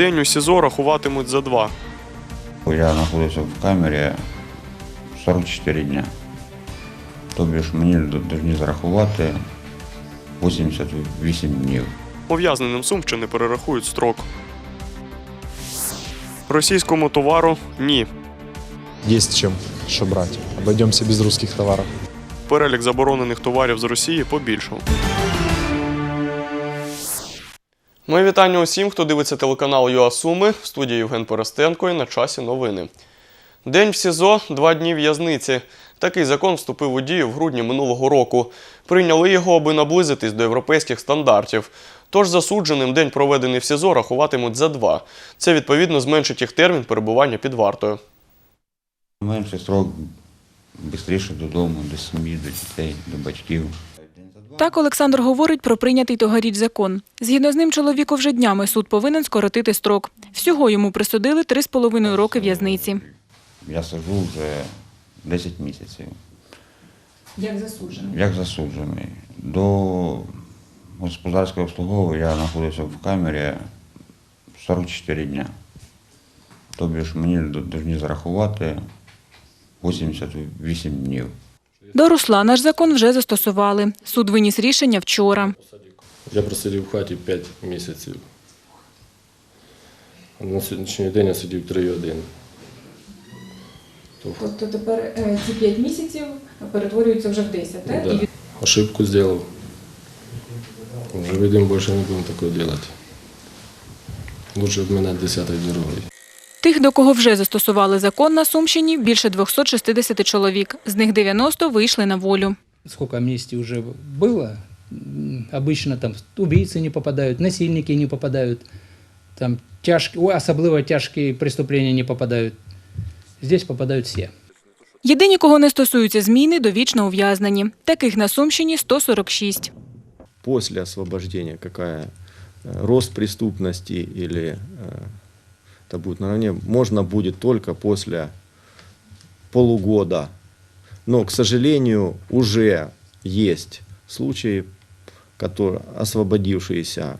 день у СІЗО рахуватимуть за два. Я знаходився в камері 44 дня. Тобі ж мені повинні зарахувати 88 днів. Ув'язненим Сумщини перерахують строк. Російському товару ні. Есть чем, что брать. Обойдемся без русских товаров. Перелік заборонених товарів з Росії побільшав. Моє вітання усім, хто дивиться телеканал ЮА Суми. В студії Євген Перестенко і на часі новини. День в СІЗО два дні в'язниці. Такий закон вступив у дію в грудні минулого року. Прийняли його, аби наблизитись до європейських стандартів. Тож засудженим день, проведений в СІЗО, рахуватимуть за два. Це відповідно зменшить їх термін перебування під вартою. Менший срок швидше додому, до сім'ї, до дітей, до батьків. Так Олександр говорить про прийнятий тогоріч закон. Згідно з ним, чоловіку вже днями суд повинен скоротити строк. Всього йому присудили 3,5 роки в'язниці. Я сиджу вже 10 місяців. Як засуджений? Як засуджений. До господарського обслуговування я знаходився в камері 44 дня. Тобі ж мені повинні зарахувати 88 днів. До Русла наш закон вже застосували. Суд виніс рішення вчора. Я просидів в хаті 5 місяців. На сьогоднішній день я сидів 3,1. Тобто тепер е, ці 5 місяців перетворюються вже в 10, так? Да. Ошибку зробив. Вже видимо, більше не будемо такого робити. Лучше б мене 10 дорогою. Тих, до кого вже застосували закон на Сумщині, більше 260 чоловік. З них 90 вийшли на волю. сколько амнистий уже было, м, обычно там убийцы не попадают, насильники не попадают, там тяжкие, ой, особливо тяжкие преступления не попадают. Здесь попадают все. Єдині, кого не стосуються зміни, довічно ув'язнені. Таких на Сумщині 146. после освобождения какая э, рост преступности или э, это будет наравне, можно будет только после полугода. Но, к сожалению, уже есть случаи, которые освободившиеся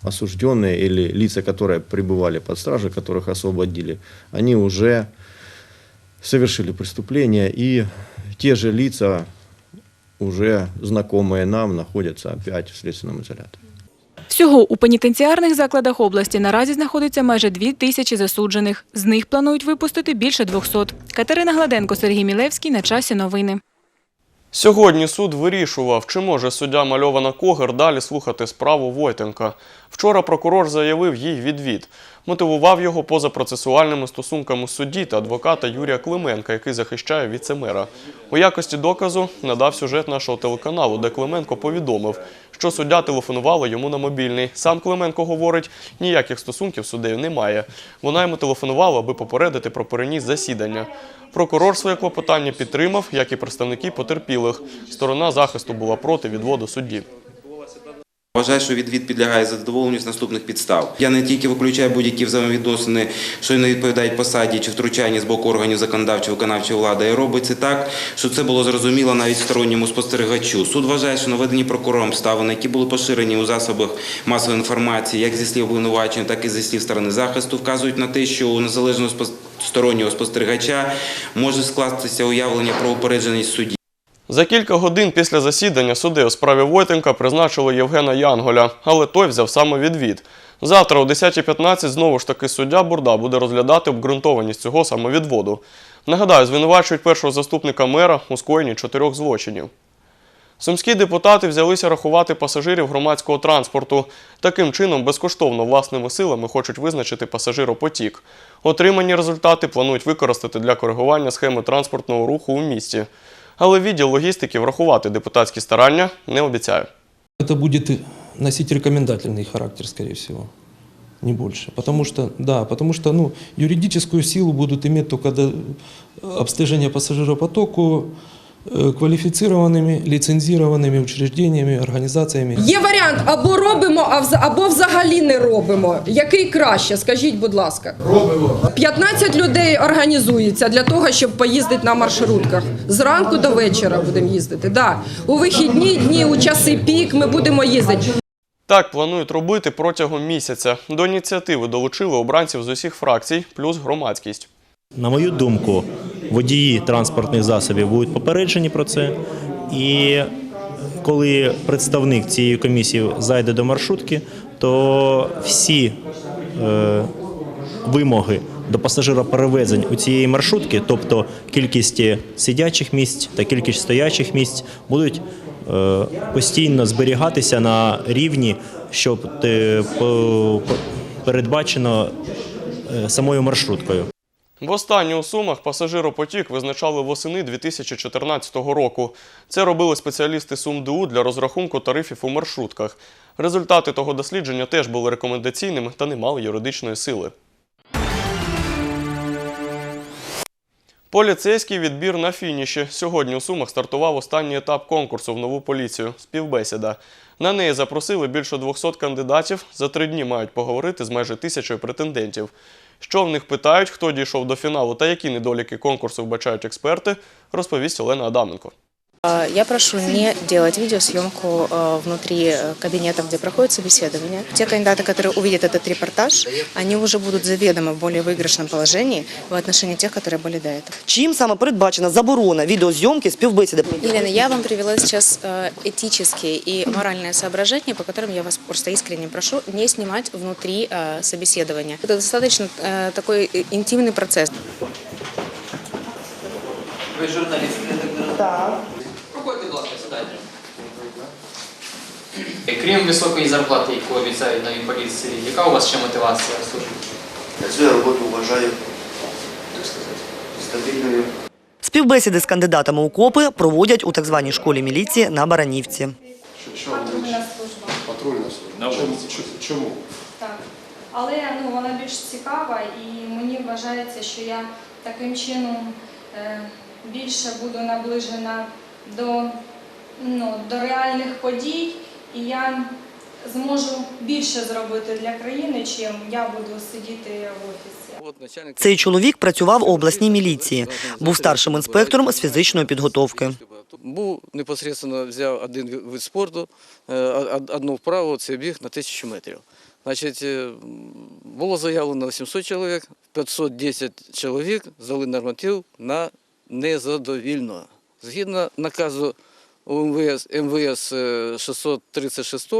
осужденные или лица, которые пребывали под стражей, которых освободили, они уже совершили преступление, и те же лица уже знакомые нам находятся опять в следственном изоляторе. Всього у пенітенціарних закладах області наразі знаходиться майже дві тисячі засуджених. З них планують випустити більше 200. Катерина Гладенко, Сергій Мілевський. На часі новини. Сьогодні суд вирішував, чи може суддя мальована Когер далі слухати справу Войтенка. Вчора прокурор заявив їй відвід. Мотивував його позапроцесуальними стосунками судді та адвоката Юрія Клименка, який захищає віцемера. У якості доказу надав сюжет нашого телеканалу, де Клименко повідомив, що суддя телефонувала йому на мобільний. Сам Клименко говорить, ніяких стосунків з суддею немає. Вона йому телефонувала, аби попередити про переніс засідання. Прокурор своє клопотання підтримав, як і представники потерпілих. Сторона захисту була проти відводу судді. Вважаю, що відвід підлягає задоволенню з наступних підстав. Я не тільки виключаю будь-які взаємовідносини, що не відповідають посаді чи втручання з боку органів законодавчої виконавчої влади, і робиться так, що це було зрозуміло навіть сторонньому спостерігачу. Суд вважає, що наведені прокурором обставини, які були поширені у засобах масової інформації, як зі слів обвинувачення, так і зі слів сторони захисту, вказують на те, що у незалежного стороннього спостерігача може скластися уявлення про упередженість судді. За кілька годин після засідання суди у справі Войтенка призначили Євгена Янголя, але той взяв саме відвід. Завтра о 10.15 знову ж таки суддя Бурда буде розглядати обґрунтованість цього самовідводу. Нагадаю, звинувачують першого заступника мера у скоєнні чотирьох злочинів. Сумські депутати взялися рахувати пасажирів громадського транспорту. Таким чином, безкоштовно власними силами хочуть визначити пасажиропотік. Отримані результати планують використати для коригування схеми транспортного руху у місті. Але відділ логістики врахувати депутатські старання не обіцяє. Це буде носити рекомендательний характер, скоріше всього. не больше. Потому что, да, потому что ну, юридическую силу будут иметь только до обстежения пассажиропотоку э, квалифицированными, лицензированными учреждениями, организациями. Є варіант або робимо, а вза- або взагалі не робимо. Який краще? Скажіть, будь ласка. Робимо. 15 людей організується для того, щоб поїздити на маршрутках. Зранку до вечора будемо їздити. Да. У вихідні дні, у часи пік ми будемо їздити. Так планують робити протягом місяця. До ініціативи долучили обранців з усіх фракцій, плюс громадськість. На мою думку, водії транспортних засобів будуть попереджені про це. І коли представник цієї комісії зайде до маршрутки, то всі е, вимоги до пасажироперевезень у цієї маршрутки, тобто кількість сидячих місць та кількість стоячих місць, будуть е, постійно зберігатися на рівні, щоб е, передбачено е, самою маршруткою. Востаннє у Сумах пасажиропотік визначали восени 2014 року. Це робили спеціалісти СумДУ для розрахунку тарифів у маршрутках. Результати того дослідження теж були рекомендаційними та не мали юридичної сили. Поліцейський відбір на фініші. Сьогодні у Сумах стартував останній етап конкурсу в нову поліцію співбесіда. На неї запросили більше 200 кандидатів. За три дні мають поговорити з майже тисячою претендентів. Що в них питають, хто дійшов до фіналу та які недоліки конкурсу вбачають експерти, розповість Олена Адаменко. А, Я прошу не делать видеосъемку э, внутри э, кабинета, где проходит собеседование. Те кандидаты, которые увидят этот репортаж, они уже будут заведомо в более выигрышном положении в отношении тех, которые были до этого. Чим саме передбачена заборона відеозйомки співбесіди? Елена, я вам привела сейчас э, этические и моральные соображения, по которым я вас просто искренне прошу не снимать внутри э, собеседования. Это достаточно э, такой э, интимный процесс. Ви журналіст, я так не Так. Крім високої зарплати, яку обіцяють новій поліції, яка у вас ще мотивація служити? Я свою роботу вважаю, так сказати, стабільною. Співбесіди з кандидатами у копи проводять у так званій школі міліції на Баранівці. Патрульна служба. Патрульна служба. Чому? Чому? Так. Але ну, вона більш цікава і мені вважається, що я таким чином е, більше буду наближена до, ну, до реальних подій, і я зможу більше зробити для країни, чим я буду сидіти в офісі. Цей чоловік працював у обласній міліції, був старшим інспектором з фізичної підготовки. Був непосередньо взяв один вид спорту, е, одну вправу, це біг на тисячу метрів. Значить, е, було заявлено 700 чоловік, 510 чоловік здали норматив на незадовільно. Згідно наказу МВС, МВС е, 636,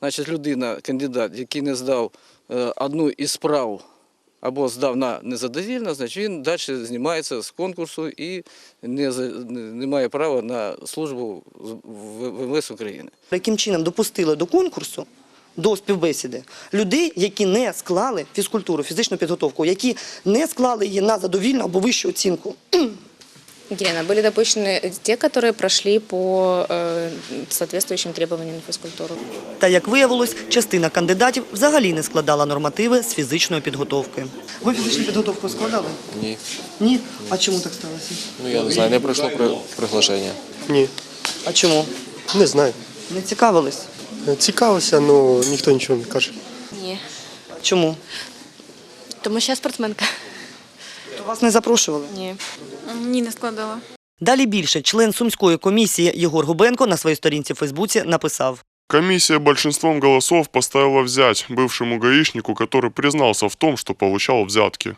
значить, людина, кандидат, який не здав е, одну із справ або здав на незадовільно, значить він далі знімається з конкурсу і не, не має права на службу в МВС України. Яким чином допустили до конкурсу, до співбесіди, людей, які не склали фізкультуру, фізичну підготовку, які не склали її на задовільну або вищу оцінку Елена, были допущены те, которые прошли по э, соответствующим требованиям на физкультуру. Та як виявилось, частина кандидатів взагалі не складала нормативи з фізичної підготовки. Ви фізичну підготовку складали? Ні. Ні. А чому так сталося? Ну я не знаю, не пройшло при- приглашення. Ні, А чому? не знаю. Не цікавились? Цікавився, але ніхто нічого не каже. Ні. Чому? Тому що я спортсменка. Вас не запрошували? Ні. Ні, не складала. Далі більше член сумської комісії Єгор Губенко на своїй сторінці в Фейсбуці написав. Комиссия большинством голосов поставила взять бывшему гаишнику, который признался в том, что получал взятки.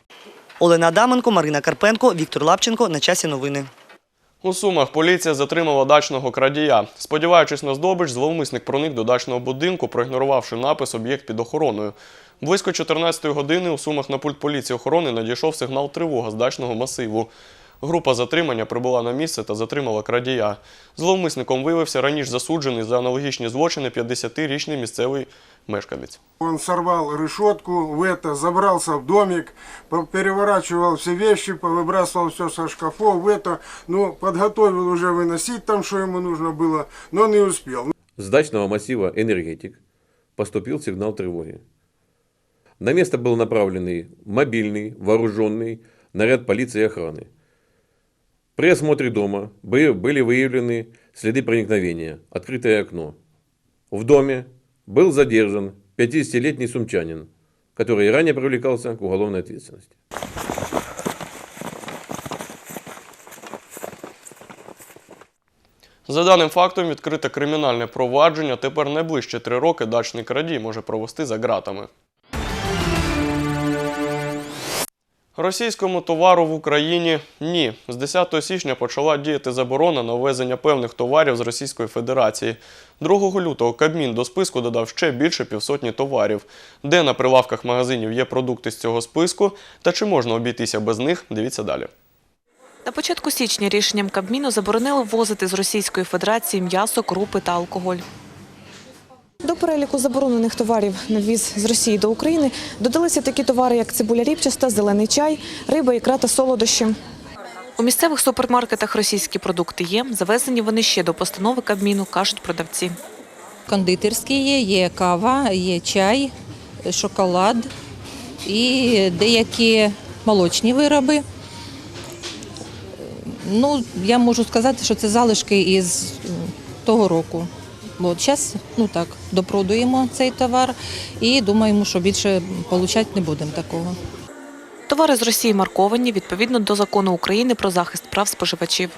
Олена Адаменко, Марина Карпенко, Віктор Лапченко. На часі новини. У Сумах поліція затримала дачного крадія. Сподіваючись на здобич, зловмисник проник до дачного будинку, проігнорувавши напис «Об'єкт під охороною». Близько 14-ї години у Сумах на пульт поліції охорони надійшов сигнал тривога з дачного масиву. Група затримання прибула на місце та затримала крадія. Зловмисником виявився раніше засуджений за аналогічні злочини 50-річний місцевий мешканець. Он сорвал решетку в это, забрался в домик, по- переворачивал все вещи, выбрасывал все со шкафов в это, ну, подготовил уже выносить там, что ему нужно было, но не успел. С дачного массива «Энергетик» поступил сигнал тревоги. На место был направленный мобильный, вооруженный наряд полиции и охраны. При осмотре дома бы- были выявлены следы проникновения, открытое окно. В доме был задержан 50-летний сумчанин, который ранее привлекался к уголовной ответственности. За даним фактом відкрите кримінальне провадження. Тепер найближчі три роки дачний крадій може провести за ґратами. Російському товару в Україні ні. З 10 січня почала діяти заборона на ввезення певних товарів з Російської Федерації. 2 лютого Кабмін до списку додав ще більше півсотні товарів. Де на прилавках магазинів є продукти з цього списку та чи можна обійтися без них, дивіться далі. На початку січня рішенням Кабміну заборонили ввозити з Російської Федерації м'ясо, крупи та алкоголь. До переліку заборонених товарів на ввіз з Росії до України додалися такі товари, як цибуля ріпчаста, зелений чай, риба, ікра та солодощі. У місцевих супермаркетах російські продукти є. Завезені вони ще до постанови Кабміну, кажуть продавці. Кондитерські є, є кава, є чай, шоколад і деякі молочні вироби. Ну, я можу сказати, що це залишки із того року. Бо зараз ну так, допродуємо цей товар і думаємо, що більше отримати не будемо такого. Товари з Росії марковані відповідно до закону України про захист прав споживачів.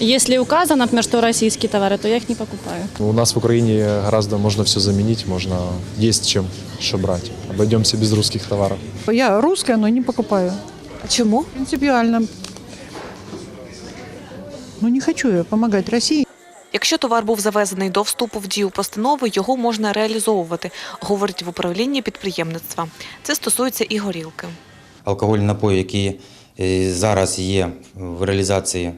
Если указано, например, что российские товары, то я их не покупаю. У нас в Украине гораздо можно все заменить, можно есть чем что брать. Обойдемся без русских товаров. Я русская, но не покупаю. А чему? Принципиально. Ну, не хочу я помогать России. Якщо товар був завезений до вступу в дію постанови, його можна реалізовувати, говорить в управлінні підприємництва. Це стосується і горілки. алкогольні напої, які е, зараз є в реалізації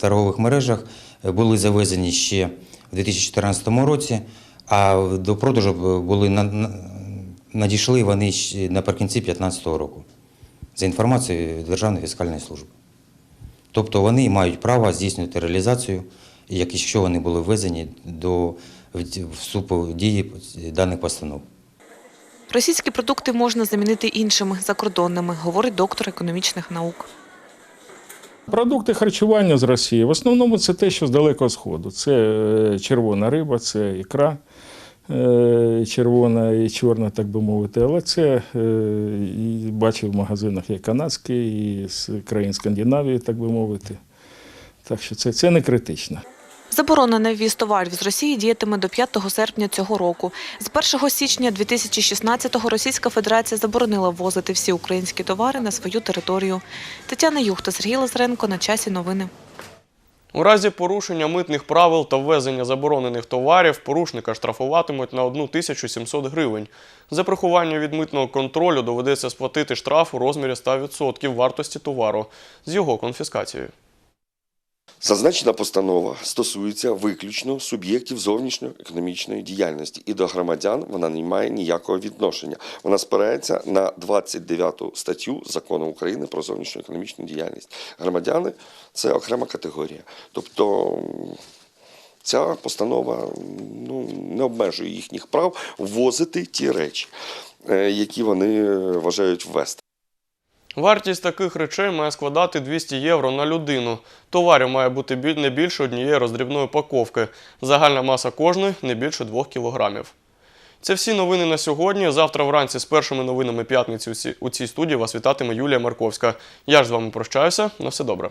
торгових мережах, е, були завезені ще в 2014 році, а до продажу були на- на- надійшли вони наприкінці 2015 року за інформацією Державної фіскальної служби. Тобто вони мають право здійснювати реалізацію, якщо вони були ввезені до вступу в дії даних постанов. Російські продукти можна замінити іншими закордонними, говорить доктор економічних наук. Продукти харчування з Росії в основному це те, що з далекого сходу. Це е, червона риба, це ікра е, червона і чорна, так би мовити. Але це е, і бачив в магазинах і канадські, і з країн Скандинавії, так би мовити. Так що це, це не критично. Заборона на ввіз товарів з Росії діятиме до 5 серпня цього року. З 1 січня 2016-го Російська Федерація заборонила ввозити всі українські товари на свою територію. Тетяна Юхта, Сергій Лазаренко. На часі новини. У разі порушення митних правил та ввезення заборонених товарів порушника штрафуватимуть на 1700 гривень. За приховання від митного контролю доведеться сплатити штраф у розмірі 100% вартості товару з його конфіскацією. Зазначена постанова стосується виключно суб'єктів зовнішньоекономічної діяльності, і до громадян вона не має ніякого відношення. Вона спирається на 29 статтю закону України про зовнішньоекономічну діяльність. Громадяни це окрема категорія. Тобто ця постанова ну, не обмежує їхніх прав ввозити ті речі, е, які вони е, вважають ввести. Вартість таких речей має складати 200 євро на людину. Товарів має бути не більше однієї роздрібної упаковки. Загальна маса кожної не більше 2 кілограмів. Це всі новини на сьогодні. Завтра вранці з першими новинами п'ятниці у цій студії вас вітатиме Юлія Марковська. Я ж з вами прощаюся. На все добре.